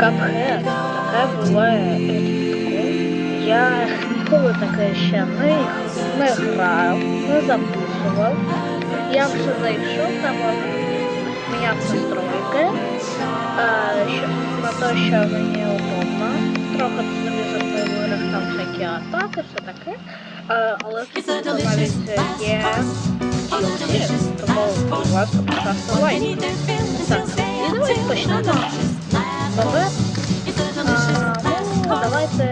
Капхед, таке буває рідко. Я ніколи таке ще не, не грав, не записував. Я вже зайшов, треба міняти настройки, а, на те, що мені удобно. Трохи телевізор виборах, там всякі атаки, все таке. Але тут навіть є тому, будь ласка, поставте лайк. Так, і давайте почнемо. Добре? А, ну, давайте...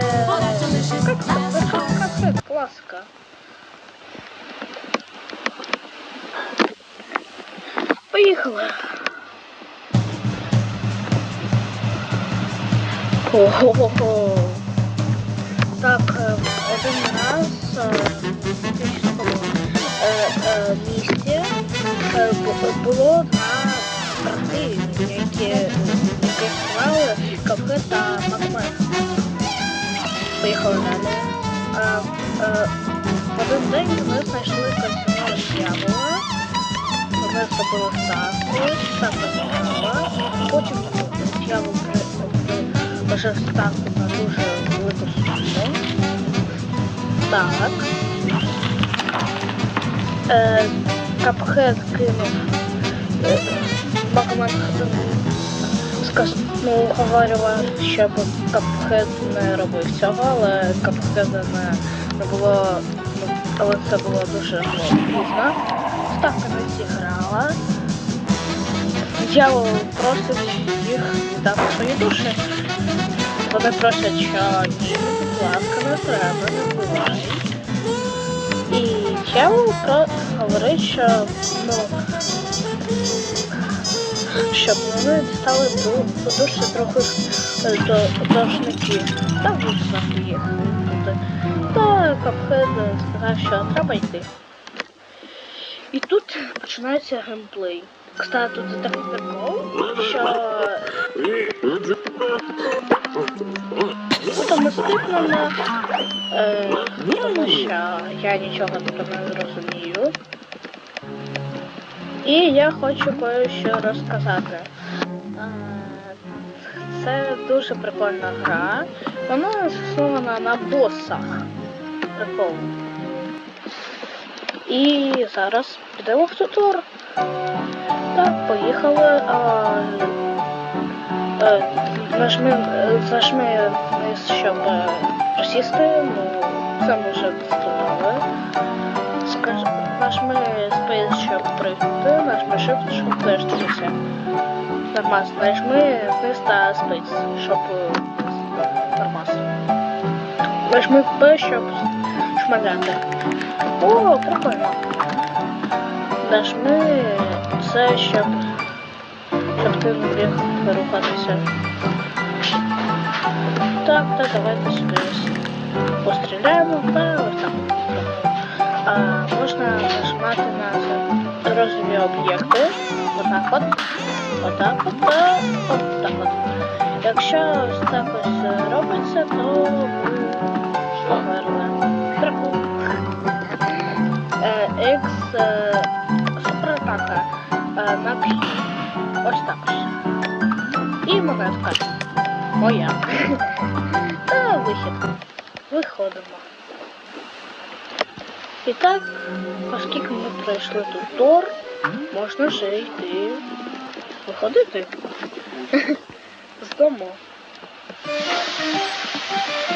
Как, как, как, как это, классика. Поїхали. Ого. Так, е, один раз е, в цьому, е, е, місті е, бу- було два брати, які, які склали кафе та макмет. Поїхали далі. А, е, в один день вони знайшли казино дьявола. Вони зробили ставку, ставка зіграла. Потім дьявол вважав ставку на дуже велику суму. Так. Е, Капхед кинув е, Магомед сказ... ну, говорила, щоб Капхед не робив цього, але Капхеда не, не було, ну, але це було дуже пізно. Ставка не зіграла. Дьявол просить їх віддати свої душі. Вони просять, що будь ласка, не треба, не вбивай. І про... говорить, що ну, щоб вони дістали душі трохи е, до должників. Та визнати їх. Та Капхед сказав, що треба йти. І тут починається геймплей. Кстати, тут такий прикол, що автоматично на е, тому що я нічого тут не розумію. І я хочу кое-що розказати. Це дуже прикольна гра. Вона заснована на босах. Прикол. І зараз підемо в тутор. Так, поїхали. А, е, нажми, е, зажми вниз, щоб е, присісти. Ну, це ми вже тестували. Щоб пригнути, нажми Shift, щоб виштовхнутися. Нормас. Нажми вниз та Space, щоб е, нормас. Нажми P, щоб шмаляти. О, прикольно. Нажми це, щоб, щоб ти міг рухатися. Так, так, давайте сюди постріляємо та об'єкти. Отак от. Отак от та отак от. Якщо так ось робиться, то ви померли. Прикольно. Е, X е, суператака е, на. Ось так ось. І монетка. Моя. Та вихід. Виходимо. І так, оскільки ми пройшли тут тор, можна вже йти виходити з дому.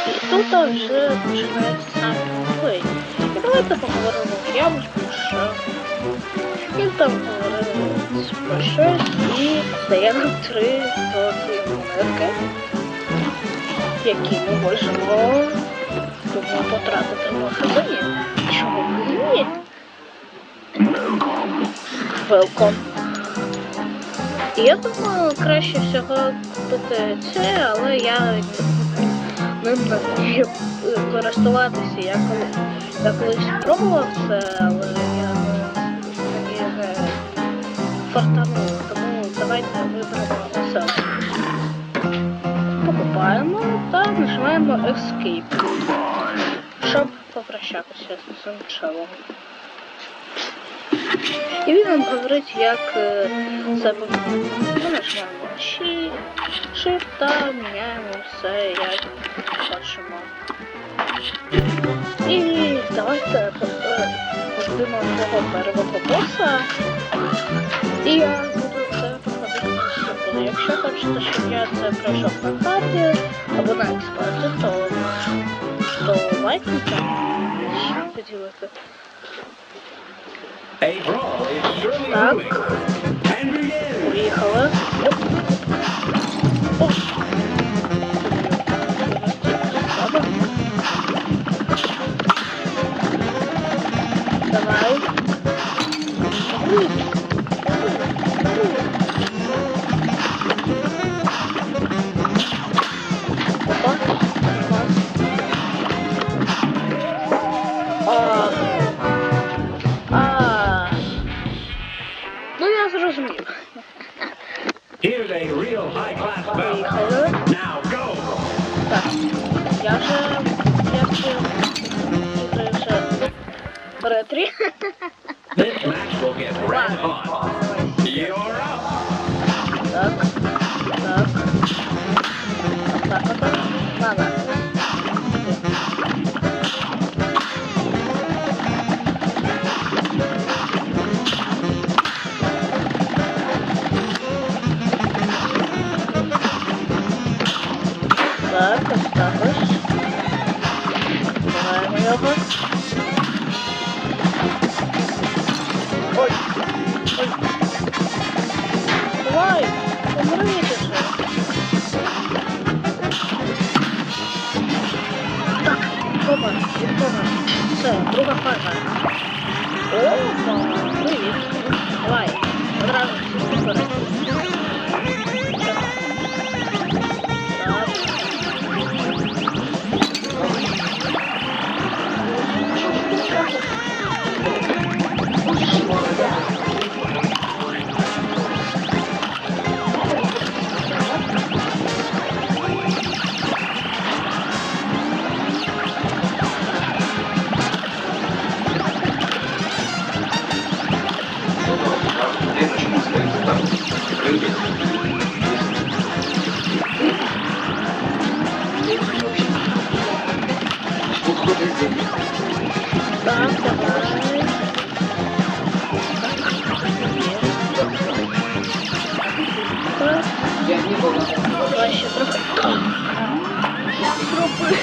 І тут вже починається сам. І давайте поговоримо в ямочку, що він там говорив про щось і дає нам три золоті монетки, які ми можемо думаю, потратити в магазині. Чому Велком. Я думаю, краще всього купити це, але я ним не користуватися. Я коли я колись пробував це, але я не не тому давайте виберемо це. Покупаємо та нажимаємо Escape, щоб попрощатися з цим челом. І він нам говорить, як е, це повернути. Ми нажимаємо Shift та міняємо все, як хочемо. І давайте подивимо свого первого боса. І я буду це проходити сюди. Якщо хочете, щоб я це пройшов на карті або на експерті, то, то лайкнете. Що поділити? A brawl is surely coming. And begin. We This match will get red hot. Так, давай. Так. Давай ще трохи. Зроби.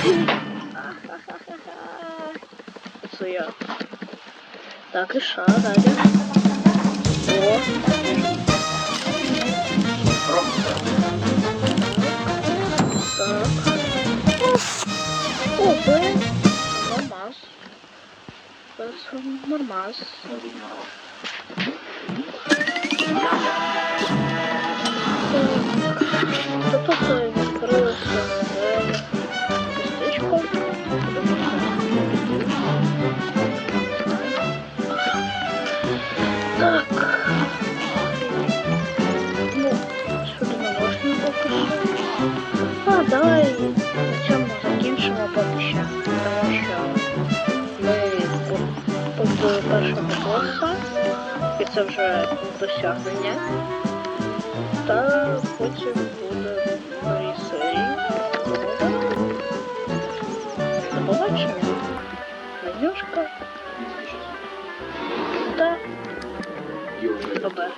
Це я. Так, і ша, далі. О. Так. О, Б. Нормас. Це нормас. Так. Тут тут і досягнення. Та потім буде нові серії. До побачення. Надюшка. Та. Добре.